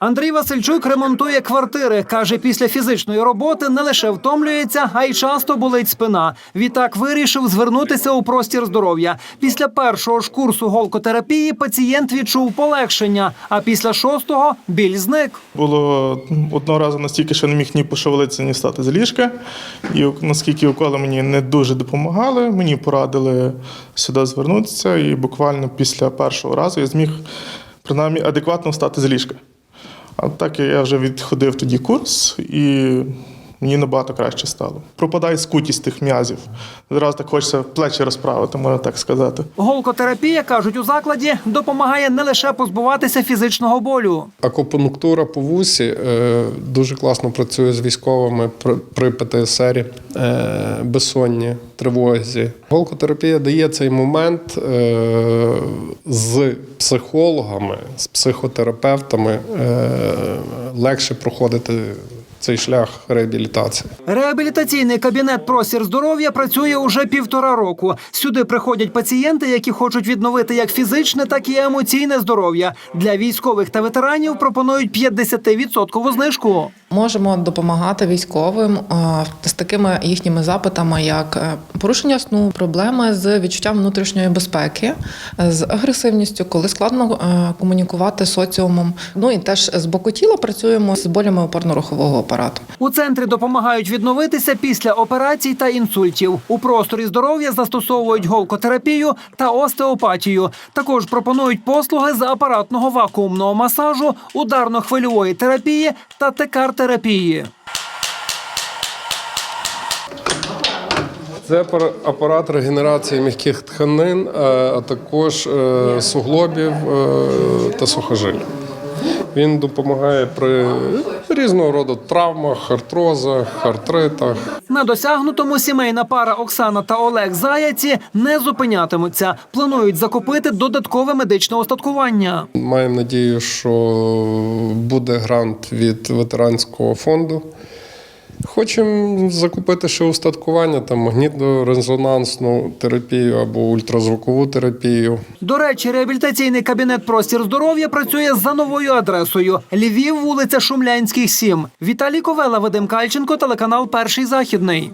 Андрій Васильчук ремонтує квартири. каже, після фізичної роботи не лише втомлюється, а й часто болить спина. Відтак вирішив звернутися у простір здоров'я. Після першого ж курсу голкотерапії пацієнт відчув полегшення, а після шостого біль зник. Було одного разу настільки, що не міг ні пошевелитися, ні стати з ліжка. І наскільки уколи мені не дуже допомагали, мені порадили сюди звернутися. І буквально після першого разу я зміг принаймні адекватно встати з ліжка. А так я вже відходив тоді курс і мені набагато краще стало. Пропадає скутість тих м'язів. Зараз так хочеться плечі розправити, можна так сказати. Голкотерапія кажуть у закладі допомагає не лише позбуватися фізичного болю. Акупунктура по вусі е, дуже класно працює з військовими при, при ПТСР, е, безсонні, тривозі. Голкотерапія дає цей момент е, з психологами, з психотерапевтами е, легше проходити цей шлях реабілітації. Реабілітаційний кабінет Простір здоров'я працює уже півтора року. Сюди приходять пацієнти, які хочуть відновити як фізичне, так і емоційне здоров'я. Для військових та ветеранів пропонують 50% знижку. Можемо допомагати військовим з такими їхніми запитами, як е, порушення сну, проблеми з відчуттям внутрішньої безпеки, з агресивністю, коли складно е, комунікувати соціумом. Ну і теж з боку тіла працюємо з болями опорно-рухового апарату. У центрі допомагають відновитися після операцій та інсультів. У просторі здоров'я застосовують голкотерапію та остеопатію. Також пропонують послуги з апаратного вакуумного масажу, ударно-хвильової терапії та ТКР-терапії. Це апара- апарат регенерації м'яких тканин, е, а також е, суглобів е, та сухожиль. Він допомагає при різного роду травмах, артрозах, артритах. На досягнутому сімейна пара Оксана та Олег Заяці не зупинятимуться. Планують закупити додаткове медичне остаткування. Маємо надію, що буде грант від ветеранського фонду. Хочемо закупити ще устаткування, там магнітно-резонансну терапію або ультразвукову терапію. До речі, реабілітаційний кабінет Простір здоров'я працює за новою адресою: Львів, вулиця Шумлянських, 7. Віталій Ковела, Вадим Кальченко, телеканал Перший західний.